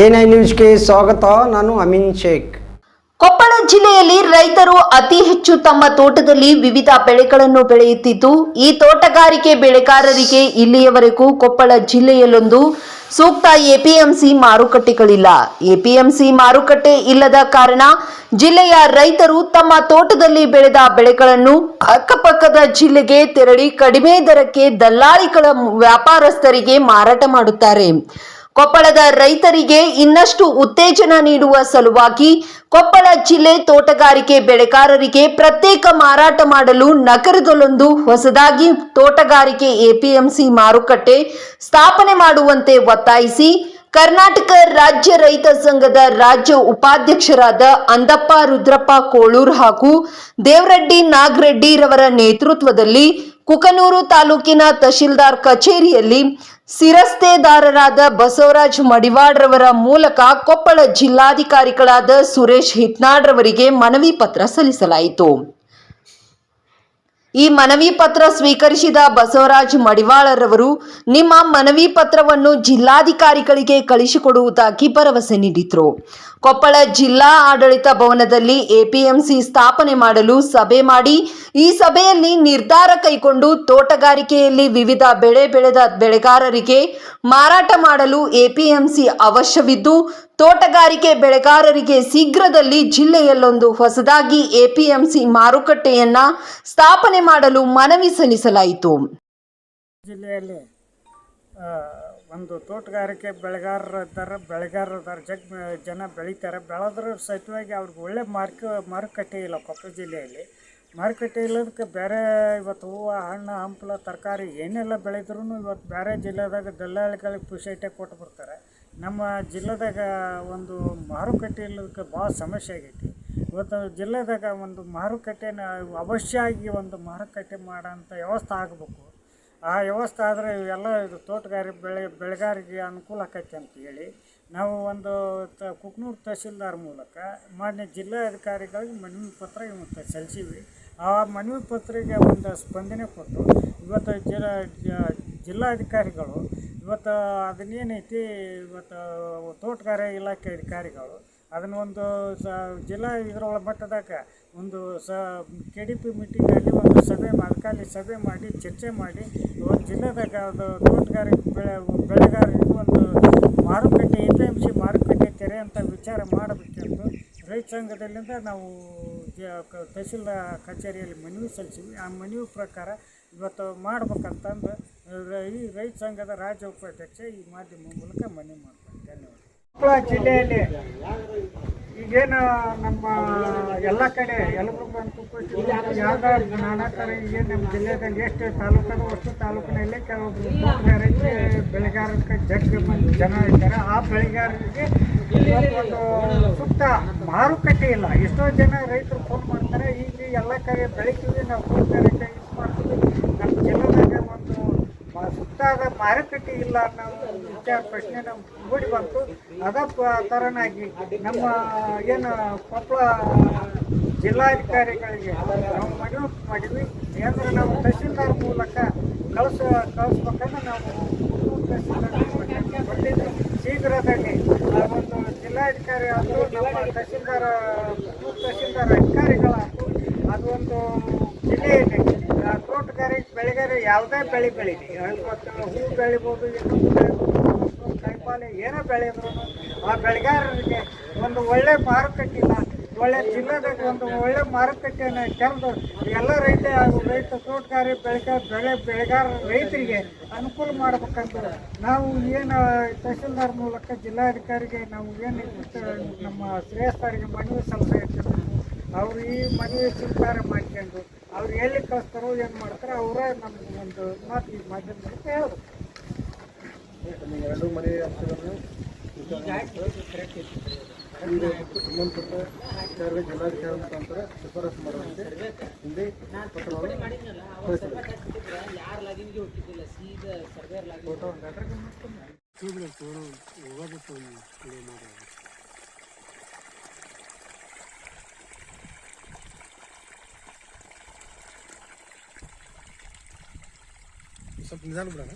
N I ನ್ಯೂಸ್ಗೆ ಸ್ವಾಗತ. ನಾನು ಅಮೀನ್ ಶೇಖ್. ಕೊಪ್ಪಳ ಜಿಲ್ಲೆಯಲ್ಲಿ ರೈತರು ಅತಿ ಹೆಚ್ಚು ತಮ್ಮ ತೋಟದಲ್ಲಿ ವಿವಿಧ ಬೆಳೆಗಳನ್ನು ಬೆಳೆಯುತ್ತಿದ್ದು, ಈ ತೋಟಗಾರಿಕೆ ಬೆಳೆಗಾರರಿಗೆ ಇಲ್ಲಿಯವರೆಗೂ ಕೊಪ್ಪಳ ಜಿಲ್ಲೆಯಲ್ಲೊಂದು ಸೂಕ್ತ ಎಪಿಎಂಸಿ ಮಾರುಕಟ್ಟೆಗಳಿಲ್ಲ. ಎಪಿಎಂಸಿ ಮಾರುಕಟ್ಟೆ ಇಲ್ಲದ ಕಾರಣ ಜಿಲ್ಲೆಯ ರೈತರು ತಮ್ಮ ತೋಟದಲ್ಲಿ ಬೆಳೆದ ಬೆಳೆಗಳನ್ನು ಅಕ್ಕಪಕ್ಕದ ಜಿಲ್ಲೆಗೆ ತೆರಳಿ ಕಡಿಮೆ ದರಕ್ಕೆ ದಲ್ಲಾಳಿಗಳ ವ್ಯಾಪಾರಸ್ಥರಿಗೆ ಮಾರಾಟ ಮಾಡುತ್ತಾರೆ. ಕೊಪ್ಪಳದ ರೈತರಿಗೆ ಇನ್ನಷ್ಟು ಉತ್ತೇಜನ ನೀಡುವ ಸಲುವಾಗಿ ಕೊಪ್ಪಳ ಜಿಲ್ಲೆ ತೋಟಗಾರಿಕೆ ಬೆಳೆಗಾರರಿಗೆ ಪ್ರತ್ಯೇಕ ಮಾರಾಟ ಮಾಡಲು ನಗರದಲ್ಲೊಂದು ಹೊಸದಾಗಿ ತೋಟಗಾರಿಕೆ ಎಪಿಎಂಸಿ ಮಾರುಕಟ್ಟೆ ಸ್ಥಾಪನೆ ಮಾಡುವಂತೆ ಒತ್ತಾಯಿಸಿ ಕರ್ನಾಟಕ ರಾಜ್ಯ ರೈತ ಸಂಘದ ರಾಜ್ಯ ಉಪಾಧ್ಯಕ್ಷರಾದ ಅಂದಪ್ಪ ರುದ್ರಪ್ಪ ಕೋಳೂರ್ ಹಾಗೂ ದೇವರೆಡ್ಡಿ ನಾಗರೆಡ್ಡಿರವರ ನೇತೃತ್ವದಲ್ಲಿ ಕುಕನೂರು ತಾಲೂಕಿನ ತಹಶೀಲ್ದಾರ್ ಕಚೇರಿಯಲ್ಲಿ ಸಿರಸ್ತೆದಾರರಾದ ಬಸವರಾಜ್ ಮಡಿವಾಡ್ರವರ ಮೂಲಕ ಕೊಪ್ಪಳ ಜಿಲ್ಲಾಧಿಕಾರಿಗಳಾದ ಸುರೇಶ್ ಹಿಟ್ನಾಡ್ರವರಿಗೆ ಮನವಿ ಪತ್ರ ಸಲ್ಲಿಸಲಾಯಿತು. ಈ ಮನವಿ ಪತ್ರ ಸ್ವೀಕರಿಸಿದ ಬಸವರಾಜ್ ಮಡಿವಾಳರವರು, ನಿಮ್ಮ ಮನವಿ ಪತ್ರವನ್ನು ಜಿಲ್ಲಾಧಿಕಾರಿಗಳಿಗೆ ಕಳಿಸಿಕೊಡುವುದಾಗಿ ಭರವಸೆ ನೀಡಿದರು. ಕೊಪ್ಪಳ ಜಿಲ್ಲಾ ಆಡಳಿತ ಭವನದಲ್ಲಿ ಎಪಿಎಂಸಿ ಸ್ಥಾಪನೆ ಮಾಡಲು ಸಭೆ ಮಾಡಿ, ಈ ಸಭೆಯಲ್ಲಿ ನಿರ್ಧಾರ ಕೈಗೊಂಡು ತೋಟಗಾರಿಕೆಯಲ್ಲಿ ವಿವಿಧ ಬೆಳೆ ಬೆಳೆದ ಬೆಳೆಗಾರರಿಗೆ ಮಾರಾಟ ಮಾಡಲು ಎಪಿಎಂಸಿ ಅವಶ್ಯವಿದ್ದು ತೋಟಗಾರಿಕೆ ಬೆಳೆಗಾರರಿಗೆ ಶೀಘ್ರದಲ್ಲಿ ಜಿಲ್ಲೆಯಲ್ಲೊಂದು ಹೊಸದಾಗಿ ಎಪಿಎಂಸಿ ಮಾರುಕಟ್ಟೆಯನ್ನ ಸ್ಥಾಪನೆ ಮಾಡಲು ಮನವಿ ಸಲ್ಲಿಸಲಾಯಿತು. ಜಿಲ್ಲೆಯಲ್ಲಿ ಒಂದು ತೋಟಗಾರಿಕೆ ಬೆಳೆಗಾರರು ಇದ್ದಾರೆ ಬೆಳೆಗಾರರು ಜಗ್, ಜನ ಬೆಳೀತಾರೆ. ಬೆಳೆದ್ರ ಸಹಿತವಾಗಿ ಅವ್ರಿಗೆ ಒಳ್ಳೆ ಮಾರ್ಕ, ಮಾರುಕಟ್ಟೆ ಇಲ್ಲ ಕೊಪ್ಪಳ ಜಿಲ್ಲೆಯಲ್ಲಿ. ಮಾರುಕಟ್ಟೆ ಇಲ್ಲದಕ್ಕೆ ಬೇರೆ ಇವತ್ತು ಹೂವು, ಹಣ್ಣು, ಹಂಪಲ, ತರಕಾರಿ ಏನೆಲ್ಲ ಬೆಳೆದ್ರೂ ಇವತ್ತು ಬೇರೆ ಜಿಲ್ಲೆದಾಗ ದಲ್ಲಾಳಿಗಳಿಗೆ ಪುಷೈಟೆ ಕೊಟ್ಟು ಬರ್ತಾರೆ ನಮ್ಮ ಜಿಲ್ಲೆದಾಗ ಒಂದು ಮಾರುಕಟ್ಟೆ ಇಲ್ಲದಕ್ಕೆ ಭಾಳ ಸಮಸ್ಯೆ ಆಗೈತಿ. ಇವತ್ತು ಜಿಲ್ಲೆದಾಗ ಒಂದು ಮಾರುಕಟ್ಟೆನ ಅವಶ್ಯವಾಗಿ ಒಂದು ಮಾರುಕಟ್ಟೆ ಮಾಡೋಂಥ ವ್ಯವಸ್ಥೆ ಆಗಬೇಕು. ಆ ವ್ಯವಸ್ಥೆ ಆದರೆ ಇವೆಲ್ಲ ಇದು ತೋಟಗಾರಿಕೆ ಬೆಳೆ, ಬೆಳೆಗಾರಿಗೆ ಅನುಕೂಲ ಆಕೈತಿ ಅಂತ ಹೇಳಿ ನಾವು ಒಂದು ತ ಕುಕ್ನೂರು ತಹಶೀಲ್ದಾರ್ ಮೂಲಕ ಮಾನ್ಯ ಜಿಲ್ಲಾಧಿಕಾರಿಗಳಿಗೆ ಮನವಿ ಪತ್ರ ಇವತ್ತು ಸಲ್ಲಿಸೀವಿ. ಆ ಮನವಿ ಪತ್ರಿಗೆ ಒಂದು ಸ್ಪಂದನೆ ಕೊಟ್ಟು ಇವತ್ತು ಜಿಲ್ಲಾ ಜಿಲ್ಲಾಧಿಕಾರಿಗಳು ಇವತ್ತು ಅದನ್ನೇನೈತಿ, ಇವತ್ತು ತೋಟಗಾರ ಇಲಾಖೆ ಅಧಿಕಾರಿಗಳು ಅದನ್ನ ಒಂದು ಸ, ಜಿಲ್ಲಾ ಇದರೊಳ ಮಟ್ಟದಾಗ ಒಂದು ಸ ಕೆ ಡಿ ಪಿ ಮೀಟಿಂಗಲ್ಲಿ ಒಂದು ಸಭೆ ಅಧಿಕಾರಿ ಸಭೆ ಮಾಡಿ, ಚರ್ಚೆ ಮಾಡಿ ಒಂದು ಜಿಲ್ಲೆದಾಗ ಅದು ತೋಟಗಾರಿಕೆ ಬೆಳೆ, ಬೆಳೆಗಾರರಿಗೆ ಒಂದು ಮಾರುಕಟ್ಟೆ ಎ ಪಿ ಎಂ ಸಿ ಮಾರುಕಟ್ಟೆ ತೆರೆ ಅಂತ ವಿಚಾರ ಮಾಡಬೇಕೆಂದು ರೈತ ಸಂಘದಲ್ಲಿಂದ ನಾವು ತಹಸೀಲ್ದಾರ್ ಕಚೇರಿಯಲ್ಲಿ ಮನವಿ ಸಲ್ಲಿಸಿವಿ ಆ ಮನವಿ ಪ್ರಕಾರ ಇವತ್ತು ಮಾಡ್ಬೇಕಂತಂದು ಈ ರೈತ ಸಂಘದ ರಾಜ್ಯ ಉಪಾಧ್ಯಕ್ಷ ಈ ಮಾಧ್ಯಮ ಮೂಲಕ ಮನವಿ ಮಾಡ್ತಾರೆ ಧನ್ಯವಾದ. ಕೊಪ್ಪಳ ಜಿಲ್ಲೆಯಲ್ಲಿ ಈಗೇನು ನಮ್ಮ ಎಲ್ಲ ಕಡೆ ಎಲ್ಲರೂ ಅಂತ ಯಾವ್ದು ನಾನಾ ಈಗೇನು ನಮ್ಮ ಜಿಲ್ಲೆದಾಗ ಎಷ್ಟು ತಾಲೂಕದ ಅಷ್ಟು ತಾಲೂಕಿನಲ್ಲಿ ಕೆಲವೊಬ್ಬರು ತೋಟಗಾರಿಕೆ ಬೆಳೆಗಾರಕ್ಕೆ ಜಗ್ ಮಂದಿ ಜನ ಇದ್ದಾರೆ. ಆ ಬೆಳೆಗಾರರಿಗೆ ಇವತ್ತೊಂದು ಸೂಕ್ತ ಮಾರುಕಟ್ಟೆ ಇಲ್ಲ. ಎಷ್ಟೋ ಜನ ರೈತರು ಫೋನ್ ಮಾಡ್ತಾರೆ. ಈಗ ಎಲ್ಲ ಕಡೆ ಬೆಳಿತೀವಿ, ನಾವು ತೋಟಗಾರಿಕೆ ಯೂಸ್ ಮಾಡ್ತೀವಿ. ನಮ್ಮ ಜಿಲ್ಲೆದಾಗ ಸೂಕ್ತಾದ ಮಾರುಕಟ್ಟೆ ಇಲ್ಲ ಅನ್ನೋ ಒಂದು ವಿಚಾರ ಪ್ರಶ್ನೆ ನಮ್ಗೆ ಮೂಡಿ ಬಂತು. ಅದ ತರನಾಗಿ ನಮ್ಮ ಏನು ಕೊಪ್ಪಳ ಜಿಲ್ಲಾಧಿಕಾರಿಗಳಿಗೆ ನಾವು ಮನವಿ ಮಾಡಿದ್ವಿ. ಏನಂದ್ರೆ ನಾವು ತಹಸೀಲ್ದಾರ್ ಮೂಲಕ ಕಳಿಸ ಕಳಿಸ್ಬೇಕಂದ್ರೆ ನಾವು ಕೊಟ್ಟಿದ್ದು ಶೀಘ್ರದಲ್ಲಿ ಆ ಒಂದು ಜಿಲ್ಲಾಧಿಕಾರಿ ಆದರೂ ನಮ್ಮ ತಹಸೀಲ್ದಾರ್ ತಹಸೀಲ್ದಾರ್ ಅಧಿಕಾರಿಗಳಾದ್ರು ಅದೊಂದು ಜಿಲ್ಲೆಯಲ್ಲಿ ಬೆಳೆಗಾರ ಯಾವುದೇ ಬೆಳೆ ಬೆಳೀಲಿ. ಮತ್ತು ಹೂ ಬೆಳಿಬೋದು ಹೂ ಬೆಳಿಬೋದು ಕಾಯಿಪಾಲೆ ಏನೋ ಬೆಳೆದ್ರು ಆ ಬೆಳೆಗಾರರಿಗೆ ಒಂದು ಒಳ್ಳೆ ಮಾರುಕಟ್ಟೆ ಇಲ್ಲ ಒಳ್ಳೆ ಜಿಲ್ಲೆದಾಗ ಒಂದು ಒಳ್ಳೆ ಮಾರುಕಟ್ಟೆಯನ್ನು ತೆರೆದು ಎಲ್ಲ ರೈತ ರೈತ ತೋಟಗಾರಿ ಬೆಳೆಗಾರ ಬೆಳೆ ಬೆಳೆಗಾರ ರೈತರಿಗೆ ಅನುಕೂಲ ಮಾಡಬೇಕಂತ ನಾವು ಏನು ತಹಶೀಲ್ದಾರ್ ಮೂಲಕ ಜಿಲ್ಲಾಧಿಕಾರಿಗೆ ನಾವು ಏನು ನಮ್ಮ ಶ್ರೇಯಸ್ಥರಿಗೆ ಮನವಿ ಸಲಹೆ ಇಟ್ಟಿರ್ತೀವಿ ಅವ್ರು ಈ ಮನೆ ಸ್ವೀಕಾರ ಮಾಡ್ಕೊಂಡು ಅವ್ರು ಎಲ್ಲಿ ಕಳಿಸ್ತಾರೋ ಏನು ಮಾಡ್ತಾರೋ ಅವರೇ ನಮ್ಗೆ ಒಂದು ಮಾತು ಈ ಮಾಧ್ಯಮ ಹೇಳ್ಬೇಕು ಎರಡು ಮನೆ ಅಂಶಗಳನ್ನು ಸಂಬಂಧಪಟ್ಟ ಜಿಲ್ಲಾಧಿಕಾರಿ ಮುಖಾಂತರ ಶಿಫಾರಸು ಮಾಡುವಂತೆ ಹಿಂದೆ ಪತ್ರವನ್ನು ಕಳಿಸಿದೆ ಫೋಟೋ ಒಂದು ಸ್ವಲ್ಪ ನಿಧಾನ ಬಿಡೋಣ